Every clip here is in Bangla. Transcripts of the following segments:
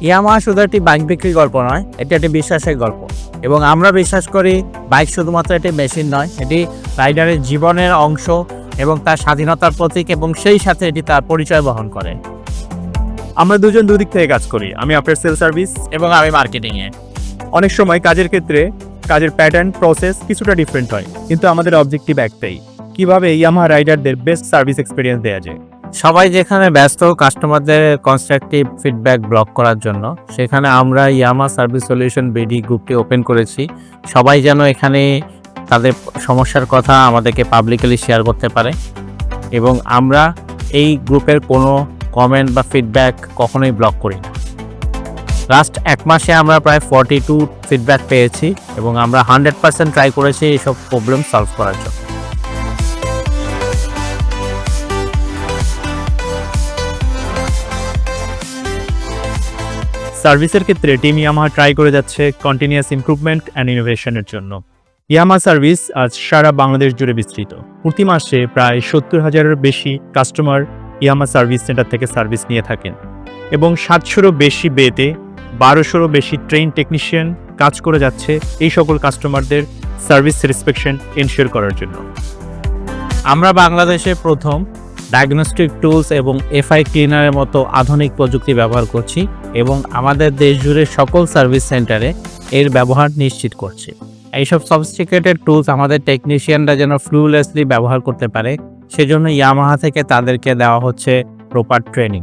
ইয়ামাহা শুধু একটি বাইক বিক্রির গল্প নয় এটি একটি বিশ্বাসের গল্প। এবং আমরা বিশ্বাস করি বাইক শুধুমাত্র একটি মেশিন নয় এটি রাইডারের জীবনের অংশ এবং তার স্বাধীনতার প্রতীক এবং সেই সাথে এটি তার পরিচয় বহন করে। আমরা দুজন দুদিক থেকে কাজ করি আমি আপনার সেল সার্ভিস এবং আমি মার্কেটিংয়ে। অনেক সময় কাজের ক্ষেত্রে কাজের প্যাটার্ন প্রসেস কিছুটা ডিফারেন্ট হয় কিন্তু আমাদের অবজেক্টিভ একটাই কীভাবে ইয়ামাহা রাইডারদের বেস্ট সার্ভিস এক্সপিরিয়েন্স দেওয়া যায়। সবাই যেখানে ব্যস্ত কাস্টমারদের কনস্ট্রাকটিভ ফিডব্যাক ব্লক করার জন্য, সেখানে আমরা ইয়ামা সার্ভিস সলিউশন বিডি গ্রুপটি ওপেন করেছি। সবাই যেন এখানে তাদের সমস্যার কথা আমাদেরকে পাবলিকলি শেয়ার করতে পারে এবং আমরা এই গ্রুপের কোনো কমেন্ট বা ফিডব্যাক কখনোই ব্লক করি না। লাস্ট এক মাসে আমরা প্রায় ফর্টি টু ফিডব্যাক পেয়েছি এবং আমরা হান্ড্রেড পার্সেন্ট ট্রাই করেছি এইসব প্রবলেম সলভ করার জন্য। সার্ভিসের ক্ষেত্রে টিম ইয়ামাহা ট্রাই করে যাচ্ছে কন্টিনিউয়াস ইমপ্রুভমেন্ট অ্যান্ড ইনোভেশনের জন্য। ইয়ামা সার্ভিস আজ সারা বাংলাদেশ জুড়ে বিস্তৃত। প্রতি মাসে প্রায় সত্তর হাজারের বেশি কাস্টমার ইয়ামা সার্ভিস সেন্টার থেকে সার্ভিস নিয়ে থাকেন এবং সাতশোরও বেশি বেতে, বারোশোরও বেশি ট্রেন টেকনিশিয়ান কাজ করে যাচ্ছে এই সকল কাস্টমারদের সার্ভিস স্যাটিসফ্যাকশন এনশিওর করার জন্য। আমরা বাংলাদেশে প্রথম ডায়াগনস্টিক টুলস এবং এফআই ক্লিনারের মতো আধুনিক প্রযুক্তি ব্যবহার করছি এবং আমাদের দেশ জুড়ে সকল সার্ভিস সেন্টারে এর ব্যবহার নিশ্চিত করছি। এইসব সফিস্টিকেটেড টুলস আমাদের টেকনিশিয়ানরা যেন ফ্লুলেসলি ব্যবহার করতে পারে, সেজন্য ইয়ামাহা থেকে তাদেরকে দেওয়া হচ্ছে প্রপার ট্রেনিং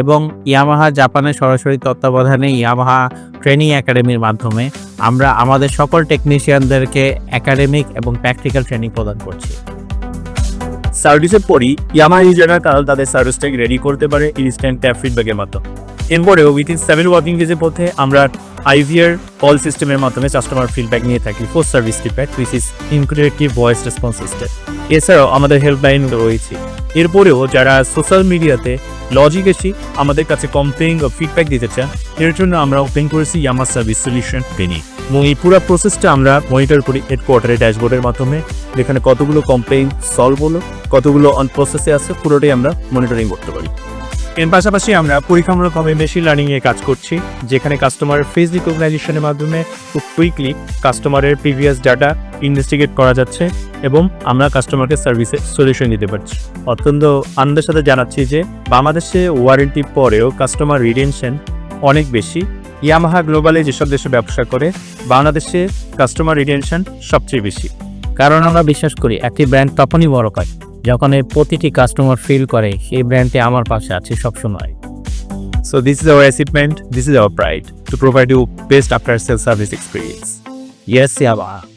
এবং ইয়ামাহা জাপানের সরাসরি তত্ত্বাবধানে ইয়ামাহা ট্রেনিং একাডেমির মাধ্যমে আমরা আমাদের সকল টেকনিশিয়ানদেরকে একাডেমিক এবং প্র্যাকটিক্যাল ট্রেনিং প্রদান করছি। সার্ভিসের পরই ইয়ামাহা ইউজাররা তারা তাদের সার্ভিসটাকে রেডি করতে পারে ইনস্ট্যান্ট ট্যাপ ফিডব্যাকের মাধ্যমে। এরপরেও উইথিন সেভেন ওয়ার্কিং ডেজের মধ্যে আমরা আইভিআর কল সিস্টেমের মাধ্যমে কাস্টমার ফিডব্যাক নিয়ে থাকি post service feedback which is interactive voice response system এছাড়াও আমাদের হেল্পলাইন রয়েছে। এরপরেও যারা সোশ্যাল মিডিয়াতে লজিক এসে আমাদের কাছে কমপ্লেন ও ফিডব্যাক দিতে চান, এর জন্য আমরা ওপেন করেছি ইয়ামা সার্ভিস সলিউশন ট্রেনিং এবং এই পুরো প্রসেসটা আমরা মনিটর করি হেডকোয়ার্টারের ড্যাশবোর্ডের মাধ্যমে, যেখানে কতগুলো কমপ্লেন সলভ হলো কতগুলো অন প্রসেসে আছে পুরোটাই আমরা মনিটরিং করতে পারি। এর পাশাপাশি আমরা পরীক্ষামূলকভাবে মেশিন লার্নিং এ কাজ করছি যেখানে কাস্টমারের ফেস রিকগনাইজেশনের মাধ্যমে খুব কুইকলি কাস্টমারের প্রিভিয়াস ডাটা ইনভেস্টিগেট করা যাচ্ছে এবং আমরা কাস্টমারকে সার্ভিসে সলিউশন দিতে পারছি। অত্যন্ত আনন্দের সাথে জানাচ্ছি যে বাংলাদেশে ওয়ারেন্টি পরেও কাস্টমার রিটেনশন অনেক বেশি। ইয়ামাহা গ্লোবালে যেসব দেশে ব্যবসা করে বাংলাদেশে কাস্টমার রিটেনশন সবচেয়ে বেশি। কারণ আমরা বিশ্বাস করি একটি ব্র্যান্ড তখনই বড় হয়। যখন এর প্রতিটি কাস্টমার ফিল করে সেই ব্র্যান্ডটি আমার পাশে আছে সবসময়। So this is our achievement this is our pride to provide you best after sale service experience yes ইয়াবা